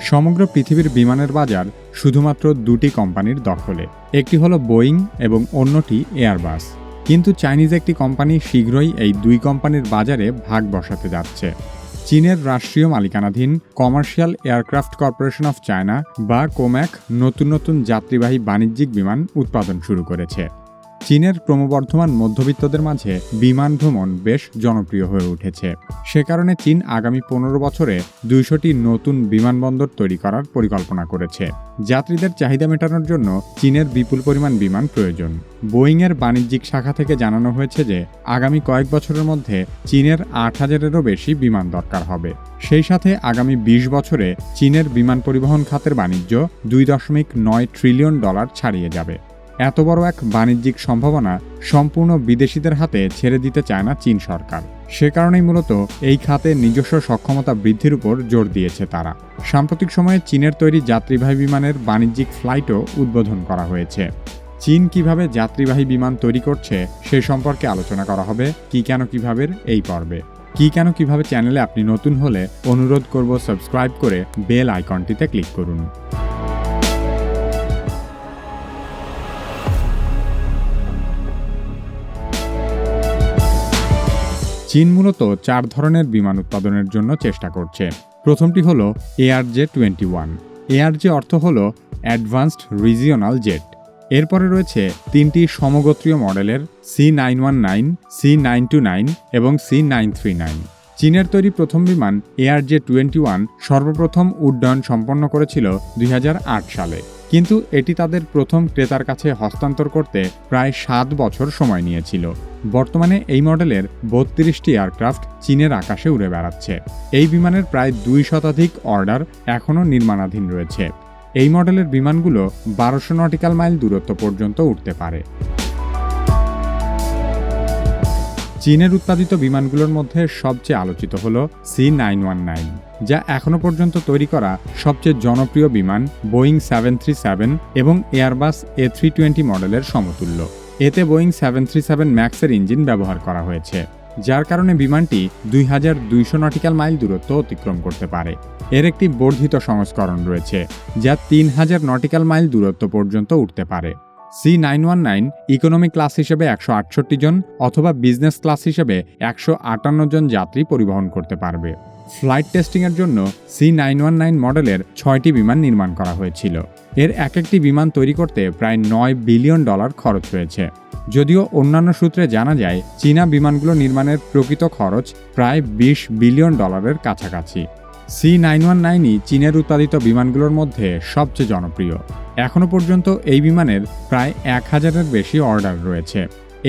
সমগ্র পৃথিবীর বিমানের বাজার শুধুমাত্র দুটি কোম্পানির দখলে। একটি হলো বোয়িং এবং অন্যটি এয়ারবাস। কিন্তু চাইনিজ একটি কোম্পানি শীঘ্রই এই দুই কোম্পানির বাজারে ভাগ বসাতে যাচ্ছে। চীনের রাষ্ট্রীয় মালিকানাধীন commercial aircraft corporation of China বা কোম্যাক নতুন নতুন যাত্রীবাহী বাণিজ্যিক বিমান উৎপাদন শুরু করেছে। চীনের ক্রমবর্ধমান মধ্যবিত্তদের মাঝে বিমান ভ্রমণ বেশ জনপ্রিয় হয়ে উঠেছে। সে কারণে চীন আগামী পনেরো বছরে দুইশোটি নতুন বিমানবন্দর তৈরি করার পরিকল্পনা করেছে। যাত্রীদের চাহিদা মেটানোর জন্য চীনের বিপুল পরিমাণ বিমান প্রয়োজন। বোয়িংয়ের বাণিজ্যিক শাখা থেকে জানানো হয়েছে যে, আগামী কয়েক বছরের মধ্যে চীনের আট হাজারেরও বেশি বিমান দরকার হবে। সেই সাথে আগামী ২০ বছরে চীনের বিমান পরিবহন খাতের বাণিজ্য দুই দশমিক নয় ট্রিলিয়ন ডলার ছাড়িয়ে যাবে। এত বড় এক বাণিজ্যিক সম্ভাবনা সম্পূর্ণ বিদেশিদের হাতে ছেড়ে দিতে চায় না চীন সরকার। সে কারণেই মূলত এই খাতে নিজস্ব সক্ষমতা বৃদ্ধির উপর জোর দিয়েছে তারা। সাম্প্রতিক সময়ে চীনের তৈরি যাত্রীবাহী বিমানের বাণিজ্যিক ফ্লাইটও উদ্বোধন করা হয়েছে। চীন কীভাবে যাত্রীবাহী বিমান তৈরি করছে সে সম্পর্কে আলোচনা করা হবে কি কেন কীভাবে এই পর্বে। কি কেন কীভাবে চ্যানেলে আপনি নতুন হলে অনুরোধ করব সাবস্ক্রাইব করে বেল আইকনটিতে ক্লিক করুন। চীন মূলত চার ধরনের বিমান উৎপাদনের জন্য চেষ্টা করছে। প্রথমটি হল এআরজে টোয়েন্টি ওয়ান এআরজে অর্থ হল অ্যাডভান্সড রিজিওনাল জেট এরপরে রয়েছে তিনটি সমগোত্রীয় মডেলের C nine one nine C nine two nine এবং সি নাইন থ্রি নাইন চীনের তৈরি প্রথম বিমান এআরজে টোয়েন্টি ওয়ান সর্বপ্রথম উড্ডয়ন সম্পন্ন করেছিল দুই হাজার আট সালে। কিন্তু এটি তাদের প্রথম ক্রেতার কাছে হস্তান্তর করতে প্রায় সাত বছর সময় নিয়েছিল। বর্তমানে এই মডেলের বত্রিশটি এয়ারক্রাফট চীনের আকাশে উড়ে বেড়াচ্ছে। এই বিমানের প্রায় দুই শতাধিক অর্ডার এখনও নির্মাণাধীন রয়েছে। এই মডেলের বিমানগুলো বারোশো নটিক্যাল মাইল দূরত্ব পর্যন্ত উঠতে পারে। চীনের উৎপাদিত বিমানগুলোর মধ্যে সবচেয়ে আলোচিত হল সি নাইন ওয়ান নাইন, যা এখনও পর্যন্ত তৈরি করা সবচেয়ে জনপ্রিয় বিমান বোয়িং সেভেন থ্রি সেভেন এবং এয়ারবাস এ থ্রি টোয়েন্টি মডেলের সমতুল্য। এতে বোয়িং সেভেন থ্রি সেভেন ম্যাক্সের ইঞ্জিন ব্যবহার করা হয়েছে, যার কারণে বিমানটি দুই হাজার দুইশো নটিক্যাল মাইল দূরত্ব অতিক্রম করতে পারে। এর একটি বর্ধিত সংস্করণ রয়েছে, যা তিন হাজার নটিক্যাল মাইল দূরত্ব পর্যন্ত উঠতে পারে। C nine one nine economy class হিসেবে একশো আটষট্টি জন অথবা বিজনেস ক্লাস হিসেবে একশো আটান্ন জন যাত্রী পরিবহন করতে পারবে। ফ্লাইট টেস্টিংয়ের জন্য সি নাইন ওয়ান নাইন মডেলের ছয়টি বিমান নির্মাণ করা হয়েছিল। এর এক একটি বিমান তৈরি করতে প্রায় নয় বিলিয়ন ডলার খরচ হয়েছে। যদিও অন্যান্য সূত্রে জানা যায়, চীনা বিমানগুলো নির্মাণের প্রকৃত খরচ প্রায় বিশ বিলিয়ন ডলারের কাছাকাছি। সি নাইন ওয়ান নাইনই চীনের উৎপাদিত বিমানগুলোর মধ্যে সবচেয়ে জনপ্রিয়। এখনও পর্যন্ত এই বিমানের প্রায় এক হাজারের বেশি অর্ডার রয়েছে।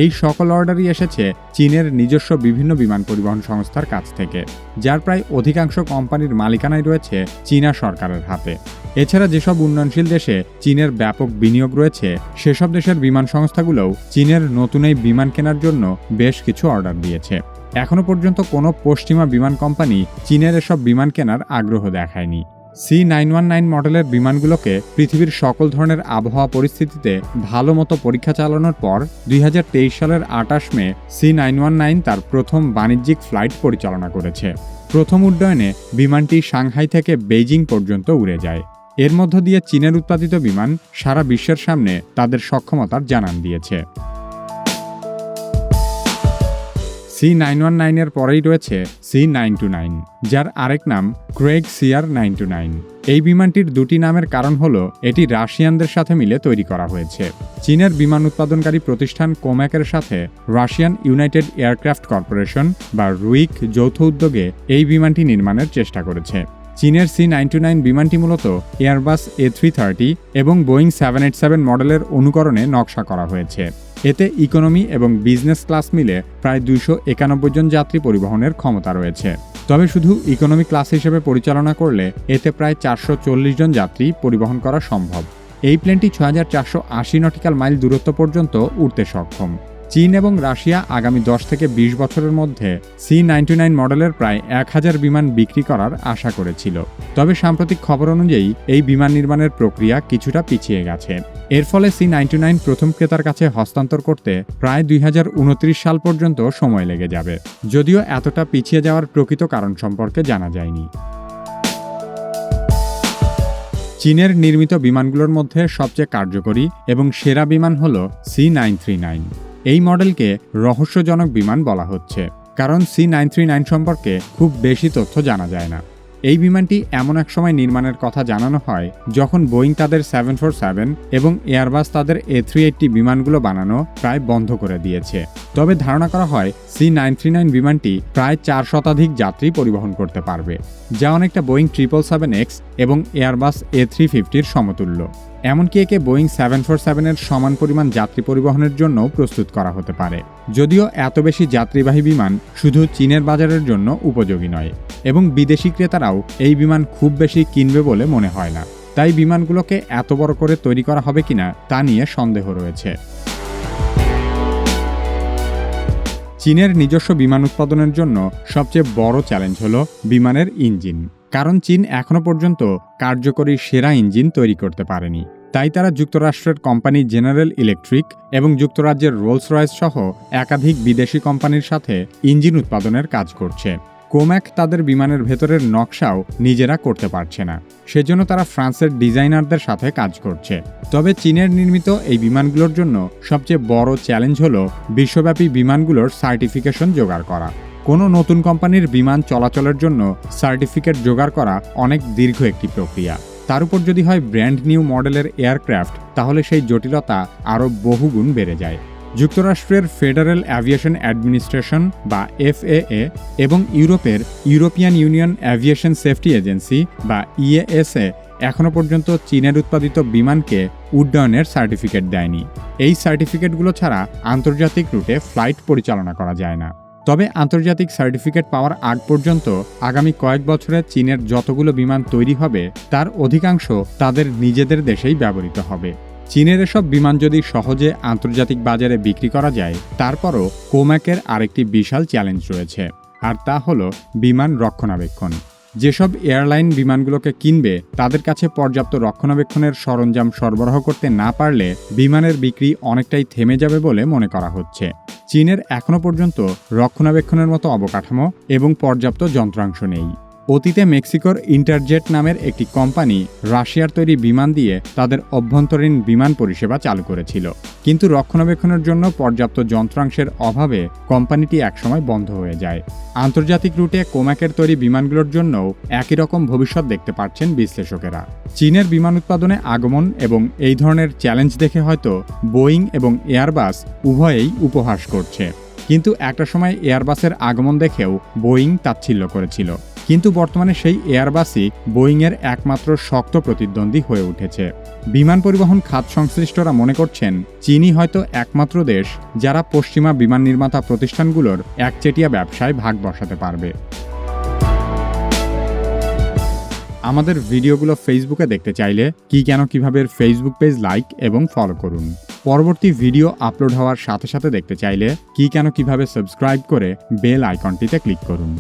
এই সকল অর্ডারই এসেছে চীনের নিজস্ব বিভিন্ন বিমান পরিবহন সংস্থার কাছ থেকে, যার প্রায় অধিকাংশ কোম্পানির মালিকানায় রয়েছে চীনা সরকারের হাতে। এছাড়া যেসব উন্নয়নশীল দেশে চীনের ব্যাপক বিনিয়োগ রয়েছে, সেসব দেশের বিমান সংস্থাগুলোও চীনের নতুন এই বিমান কেনার জন্য বেশ কিছু অর্ডার দিয়েছে। এখনও পর্যন্ত কোনো পশ্চিমা বিমান কোম্পানি চীনের এসব বিমান কেনার আগ্রহ দেখায়নি। সি নাইন ওয়ান নাইন মডেলের বিমানগুলোকে পৃথিবীর সকল ধরনের আবহাওয়া পরিস্থিতিতে ভালো মতো পরীক্ষা চালানোর পর দুই হাজার তেইশ সালের আটাশ মে সি নাইন ওয়ান নাইন তার প্রথম বাণিজ্যিক ফ্লাইট পরিচালনা করেছে। প্রথম উড্ডয়নে বিমানটি সাংহাই থেকে বেইজিং পর্যন্ত উড়ে যায়। এর মধ্য দিয়ে চীনের উৎপাদিত বিমান সারা বিশ্বের সামনে তাদের সক্ষমতার জানান দিয়েছে। সি নাইন ওয়ান নাইনের পরেই রয়েছে সি নাইন টু নাইন যার আরেক নাম ক্রেগ সিআর নাইন টু নাইন এই বিমানটির দুটি নামের কারণ হল, এটি রাশিয়ানদের সাথে মিলে তৈরি করা হয়েছে। চীনের বিমান উৎপাদনকারী প্রতিষ্ঠান কোম্যাকের সাথে রাশিয়ান ইউনাইটেড এয়ারক্রাফট কর্পোরেশন বা রুইক যৌথ উদ্যোগে এই বিমানটি নির্মাণের চেষ্টা করেছে। চীনের সি নাইনটি নাইন বিমানটি মূলত এয়ারবাস এ থ্রি থার্টি এবং বোয়িং সেভেন এইট সেভেন মডেলের অনুকরণে নকশা করা হয়েছে। এতে ইকোনমি এবং বিজনেস ক্লাস মিলে প্রায় দুইশো একানব্বই জন যাত্রী পরিবহনের ক্ষমতা রয়েছে। তবে শুধু ইকোনমি ক্লাস হিসেবে পরিচালনা করলে এতে প্রায় চারশো চল্লিশ জন যাত্রী পরিবহন করা সম্ভব। এই প্লেনটি ছয় হাজার চারশো আশি নটিক্যাল মাইল দূরত্ব পর্যন্ত উঠতে সক্ষম। চীন এবং রাশিয়া আগামী দশ থেকে ২০ বছরের মধ্যে সি নাইনটি নাইন মডেলের প্রায় এক হাজার বিমান বিক্রি করার আশা করেছিল। তবে সাম্প্রতিক খবর অনুযায়ী এই বিমান নির্মাণের প্রক্রিয়া কিছুটা পিছিয়ে গেছে। এর ফলে সি নাইনটি নাইন প্রথম ক্রেতার কাছে হস্তান্তর করতে প্রায় দুই হাজার উনত্রিশ সাল পর্যন্ত সময় লেগে যাবে। যদিও এতটা পিছিয়ে যাওয়ার প্রকৃত কারণ সম্পর্কে জানা যায়নি। চীনের নির্মিত বিমানগুলোর মধ্যে সবচেয়ে কার্যকরী এবং সেরা বিমান হল সি নাইন থ্রি নাইন। এই মডেলকে রহস্যজনক বিমান বলা হচ্ছে, কারণ সি নাইন থ্রি নাইন সম্পর্কে খুব বেশি তথ্য জানা যায় না। এই বিমানটি এমন এক সময় নির্মাণের কথা জানানো হয়, যখন বোয়িং তাদের সেভেন ফোর সেভেন এবং এয়ারবাস তাদের এ থ্রি এইটটি বিমানগুলো বানানো প্রায় বন্ধ করে দিয়েছে। তবে ধারণা করা হয়, সি নাইন থ্রি নাইন বিমানটি প্রায় চার শতাধিক যাত্রী পরিবহন করতে পারবে, যা অনেকটা বোয়িং ট্রিপল সেভেন এক্স এবং এয়ারবাস এ থ্রি ফিফটির সমতুল্য। এমনকি একে বোয়িং সেভেন ফোর সেভেনের সমান পরিমাণ যাত্রী পরিবহনের জন্য প্রস্তুত করা হতে পারে। যদিও এত বেশি যাত্রীবাহী বিমান শুধু চীনের বাজারের জন্য উপযোগী নয়, এবং বিদেশি ক্রেতারাও এই বিমান খুব বেশি কিনবে বলে মনে হয় না। তাই বিমানগুলোকে এত বড় করে তৈরি করা হবে কিনা তা নিয়ে সন্দেহ রয়েছে। চীনের নিজস্ব বিমান উৎপাদনের জন্য সবচেয়ে বড় চ্যালেঞ্জ হল বিমানের ইঞ্জিন। কারণ চীন এখনও পর্যন্ত কার্যকরী সেরা ইঞ্জিন তৈরি করতে পারেনি। তাই তারা যুক্তরাষ্ট্রের কোম্পানি জেনারেল ইলেকট্রিক এবং যুক্তরাজ্যের রোলস রয়েস সহ একাধিক বিদেশি কোম্পানির সাথে ইঞ্জিন উৎপাদনের কাজ করছে। কোম্যাক তাদের বিমানের ভেতরের নকশাও নিজেরা করতে পারছে না। সেজন্য তারা ফ্রান্সের ডিজাইনারদের সাথে কাজ করছে। তবে চীনের নির্মিত এই বিমানগুলোর জন্য সবচেয়ে বড় চ্যালেঞ্জ হল বিশ্বব্যাপী বিমানগুলোর সার্টিফিকেশন জোগাড় করা। কোনো নতুন কোম্পানির বিমান চলাচলের জন্য সার্টিফিকেট জোগাড় করা অনেক দীর্ঘ একটি প্রক্রিয়া। তার উপর যদি হয় ব্র্যান্ড নিউ মডেলের এয়ারক্রাফট, তাহলে সেই জটিলতা আরও বহুগুণ বেড়ে যায়। যুক্তরাষ্ট্রের ফেডারেল অ্যাভিয়েশন অ্যাডমিনিস্ট্রেশন বা এফএএ এবং ইউরোপের European Union Aviation Safety Agency বা ইএএসএ এখনও পর্যন্ত চীনের উৎপাদিত বিমানকে উড্ডয়নের সার্টিফিকেট দেয়নি। এই সার্টিফিকেটগুলো ছাড়া আন্তর্জাতিক রুটে ফ্লাইট পরিচালনা করা যায় না। তবে আন্তর্জাতিক সার্টিফিকেট পাওয়ার আগ পর্যন্ত আগামী কয়েক বছরে চীনের যতগুলো বিমান তৈরি হবে, তার অধিকাংশ তাদের নিজেদের দেশেই ব্যবহৃত হবে। চীনের এসব বিমান যদি সহজে আন্তর্জাতিক বাজারে বিক্রি করা যায়, তারপরও কোম্যাকের আরেকটি বিশাল চ্যালেঞ্জ রয়েছে, আর তা হল বিমান রক্ষণাবেক্ষণ। যেসব এয়ারলাইন বিমানগুলোকে কিনবে, তাদের কাছে পর্যাপ্ত রক্ষণাবেক্ষণের সরঞ্জাম সরবরাহ করতে না পারলে বিমানের বিক্রি অনেকটাই থেমে যাবে বলে মনে করা হচ্ছে। চীনের এখনও পর্যন্ত রক্ষণাবেক্ষণের মতো অবকাঠামো এবং পর্যাপ্ত যন্ত্রাংশ নেই। অতীতে মেক্সিকোর ইন্টারজেট নামের একটি কোম্পানি রাশিয়ার তৈরি বিমান দিয়ে তাদের অভ্যন্তরীণ বিমান পরিষেবা চালু করেছিল। কিন্তু রক্ষণাবেক্ষণের জন্য পর্যাপ্ত যন্ত্রাংশের অভাবে কোম্পানিটি একসময় বন্ধ হয়ে যায়। আন্তর্জাতিক রুটে কোম্যাকের তৈরি বিমানগুলোর জন্যও একই রকম ভবিষ্যৎ দেখতে পাচ্ছেন বিশ্লেষকেরা। চীনের বিমান উৎপাদনে আগমন এবং এই ধরনের চ্যালেঞ্জ দেখে হয়তো বোয়িং এবং এয়ারবাস উভয়েই উপহাস করছে। কিন্তু একটা সময় এয়ারবাসের আগমন দেখেও বোয়িং তাচ্ছিল্য করেছিল। কিন্তু বর্তমানে সেই এয়ারবাসই বোয়িংয়ের একমাত্র শক্ত প্রতিদ্বন্দ্বী হয়ে উঠেছে। বিমান পরিবহন খাত সংশ্লিষ্টরা মনে করছেন, চীনই হয়তো একমাত্র দেশ যারা পশ্চিমা বিমান নির্মাতা প্রতিষ্ঠানগুলোর একচেটিয়া ব্যবসায় ভাগ বসাতে পারবে। আমাদের ভিডিওগুলো ফেসবুকে দেখতে চাইলে কি কেন কীভাবে ফেসবুক পেজ লাইক এবং ফলো করুন। পরবর্তী ভিডিও আপলোড হওয়ার সাথে সাথে দেখতে চাইলে কি কেন কীভাবে সাবস্ক্রাইব করে বেল আইকনটিতে ক্লিক করুন।